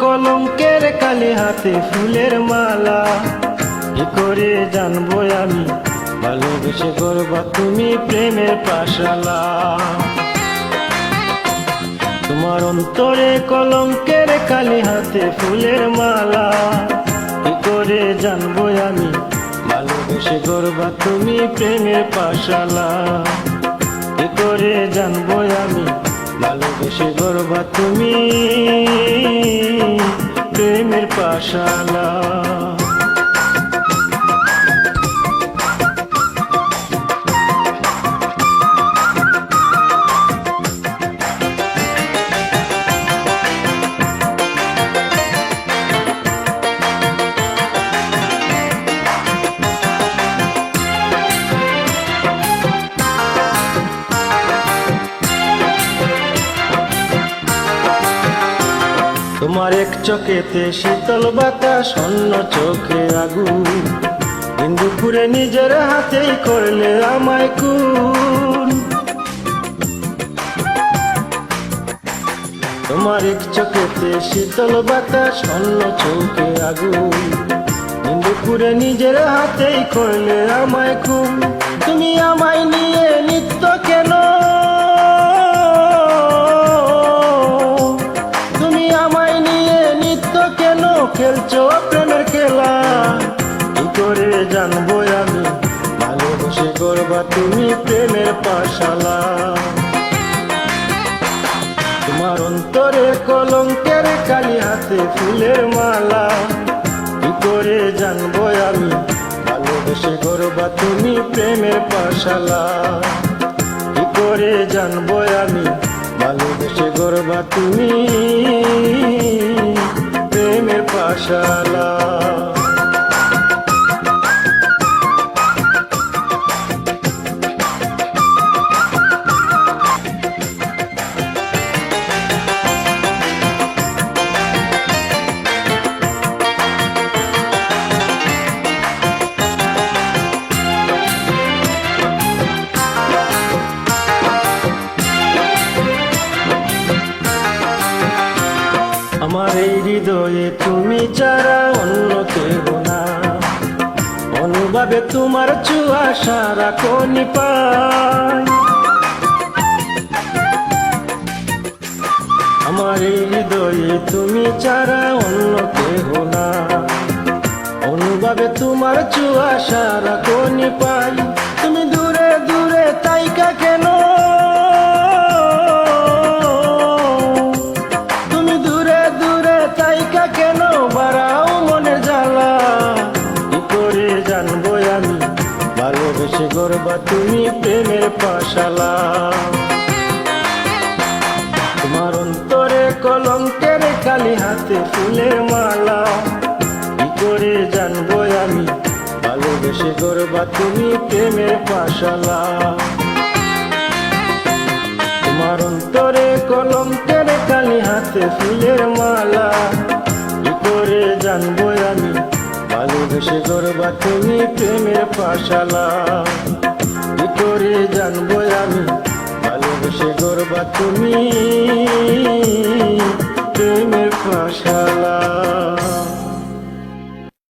কলঙ্কের কালি হাতে ফুলের মালা। কি করে জানব আমি ভালোবেসে করবা তুমি প্রেমের পাশালা। তোমার অন্তরে কলঙ্কের কালি হাতে ফুলের মালা। কি করে জানব আমি ভালোবেসে করবা তুমি প্রেমের পাশালা। কি করে জানব আমি ভালোবেসে গর্বা তুমি প্রেমের পাশালা। তোমার এক চোখেতে শীতল বাতাস, অন্য চোখে আগুন। দিন দুপুরে নিজের হাতেই করলে আমায় কুন তোমার এক চোখেতে শীতল বাতাস, অন্য চোখে আগুন। দিন দুপুরে নিজের হাতেই করলে আমায় খুন। তুমি আমায় করে জানব আমি। ভালোবেসে করবা তুমি প্রেমের পাশালা। তোমার অন্তরে কলঙ্কের কালি হাতে ফুলের মালা। কি করে জানব আমি? ভালোবেসে করবা তুমি প্রেমের পাশালা। কি করে জানব আমি? ভালোবেসে করবা তুমি প্রেমের পাশালা। আমার এই হৃদয়ে তুমি ছাড়া অন্য কেহ না। অনুভাবে তোমার চুয়া সারা কোনি পায়। আমার এই হৃদয়ে তুমি ছাড়া অন্য কেহ না। অনুভাবে তোমার চুয়া সারা কোনি পাই করবা তুমি প্রেমের পাশালা। তোমার অন্তরে কলঙ্কের কালি হাতে ফুলের মালা। কি করে জানব আমি? ভালোবেসে করবা তুমি প্রেমের পাশালা। তোমার অন্তরে কলঙ্কের কালি হাতে ফুলের মালা। কি করে জানব আমি? ভালোবেসে করবা তুমি প্রেমের পাশালা। করে জানব আমি। ভালোবেসে করবা তুমি প্রেমের ফাঁসালা